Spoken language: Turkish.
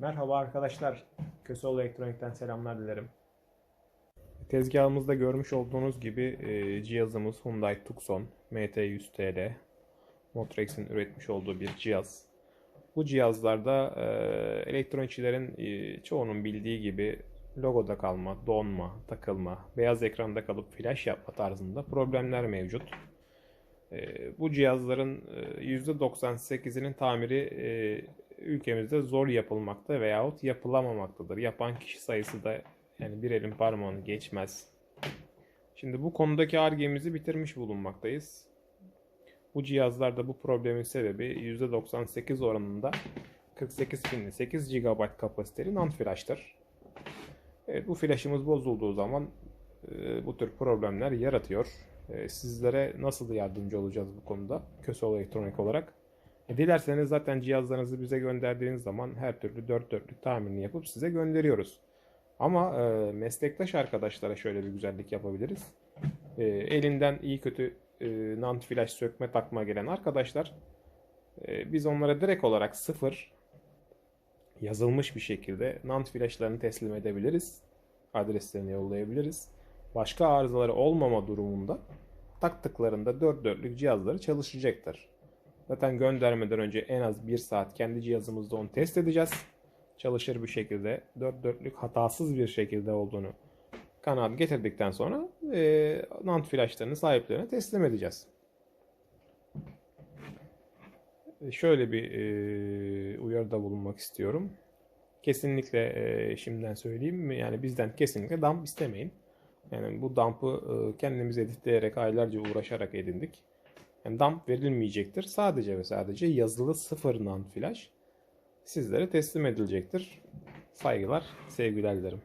Merhaba arkadaşlar. Köseoğlu Elektronik'ten selamlar dilerim. Tezgahımızda görmüş olduğunuz gibi e, cihazımız Hyundai Tucson MT100TL. Motrex'in üretmiş olduğu bir cihaz. Bu cihazlarda e, elektronikçilerin e, çoğunun bildiği gibi logoda kalma, donma, takılma, beyaz ekranda kalıp flash yapma tarzında problemler mevcut. E, bu cihazların e, %98'inin tamiri e, ülkemizde zor yapılmakta veyahut yapılamamaktadır. Yapan kişi sayısı da yani bir elin parmağını geçmez. Şimdi bu konudaki argemizi bitirmiş bulunmaktayız. Bu cihazlarda bu problemin sebebi %98 oranında 48 pinli 8 GB kapasiteli NAND flash'tır. Evet, bu flash'ımız bozulduğu zaman e, bu tür problemler yaratıyor. E, sizlere nasıl yardımcı olacağız bu konuda Köseoğlu Elektronik olarak? E, dilerseniz zaten cihazlarınızı bize gönderdiğiniz zaman her türlü dört dörtlük tamirini yapıp size gönderiyoruz. Ama e, meslektaş arkadaşlara şöyle bir güzellik yapabiliriz. E, elinden iyi kötü e, NAND flash sökme takma gelen arkadaşlar e, biz onlara direkt olarak sıfır yazılmış bir şekilde NAND flashlarını teslim edebiliriz. Adreslerini yollayabiliriz. Başka arızaları olmama durumunda taktıklarında dört dörtlük cihazları çalışacaktır. Zaten göndermeden önce en az bir saat kendi cihazımızda onu test edeceğiz. Çalışır bir şekilde, dört dörtlük hatasız bir şekilde olduğunu kanaat getirdikten sonra e, NAND flashlarını sahiplerine teslim edeceğiz. E, Şöyle bir e, uyarıda bulunmak istiyorum. Kesinlikle e, şimdiden söyleyeyim yani bizden kesinlikle dump istemeyin. Yani bu dump'ı e, kendimiz editleyerek aylarca uğraşarak edindik. Yani dump verilmeyecektir. Sadece ve sadece yazılı sıfır NAND flash sizlere teslim edilecektir. Saygılar, sevgiler dilerim.